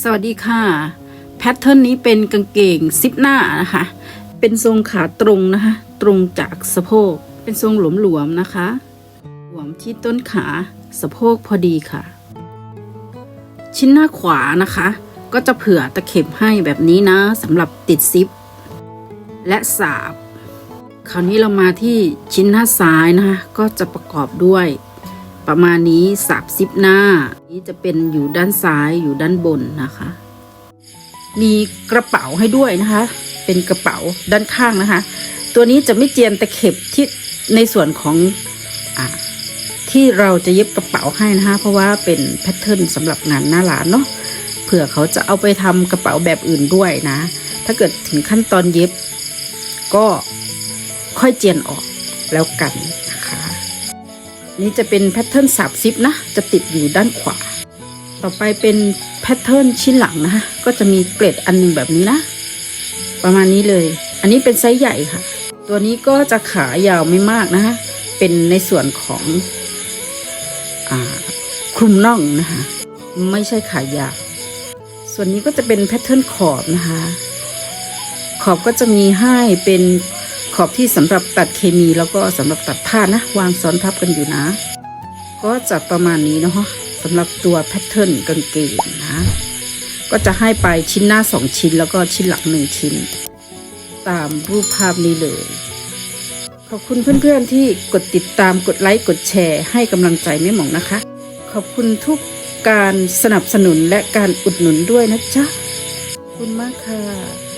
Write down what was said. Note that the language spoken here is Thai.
สวัสดีค่ะ แพทเทิร์นนี้เป็นกางเกงซิปหน้านะคะ เป็นทรงขาตรงนะคะ ตรงจากสะโพก เป็นทรงหลวมๆนะคะ หลวมที่ต้นขาสะโพกพอดีค่ะ ชิ้นหน้าขวานะคะ ก็จะเผื่อตะเข็บให้แบบนี้นะสำหรับติดซิป และสาบ คราวนี้เรามาที่ชิ้นหน้าซ้ายนะคะ ก็จะประกอบด้วย ประมาณนี้สาบซิปหน้า นี้จะเป็นอยู่ด้านซ้ายอยู่ด้านบนนะคะ มีกระเป๋าให้ด้วยนะคะ เป็นกระเป๋าด้านข้างนะคะ ตัวนี้จะไม่เจียนตะเข็บที่ในส่วนของอที่เราจะเย็บกระเป๋าให้นะคะ เพราะว่าเป็นแพทเทิร์นสำหรับงานหน้าร้านเนาะเผื่อเขาจะเอาไปทำกระเป๋าแบบอื่นด้วยนะ ถ้าเกิดถึงขั้นตอนเย็บ ก็ค่อยเจียนออกแล้วกันนะคะ นี่จะเป็นแพทเทิร์นสาบซิปนะ จะติดอยู่ด้านขวา ต่อไปเป็นแพทเทิร์นชิ้นหลังนะคะก็จะมีเกล็ดอันหนึงแบบนี้นะ ประมาณนี้เลย อันนี้เป็นไซส์ใหญ่ค่ะ ตัวนี้ก็จะขายาวไม่มากนะคะเป็นในส่วนของอคลุมน่องนะคะไม่ใช่ขายาว ส่วนนี้ก็จะเป็นแพทเทิร์นขอบนะคะ ขอบก็จะมีให้เป็น ขอบที่สำหรับตัดเคมีแล้วก็สำหรับตัดผ้านะ วางซ้อนทับกันอยู่นะ ก็จะประมาณนี้เนาะสำหรับตัวแพทเทิร์นกางเกงนะ ก็จะให้ไปชิ้นหน้าสองชิ้น แล้วก็ชิ้นหลังหนึ่งชิ้น ตามรูปภาพนี้เลย ขอบคุณเพื่อนๆที่กดติดตามกดไลค์กดแชร์ ให้กำลังใจแม่หมองนะคะ ขอบคุณทุกการสนับสนุนและการอุดหนุนด้วยนะจ๊ะ ขอบคุณมากค่ะ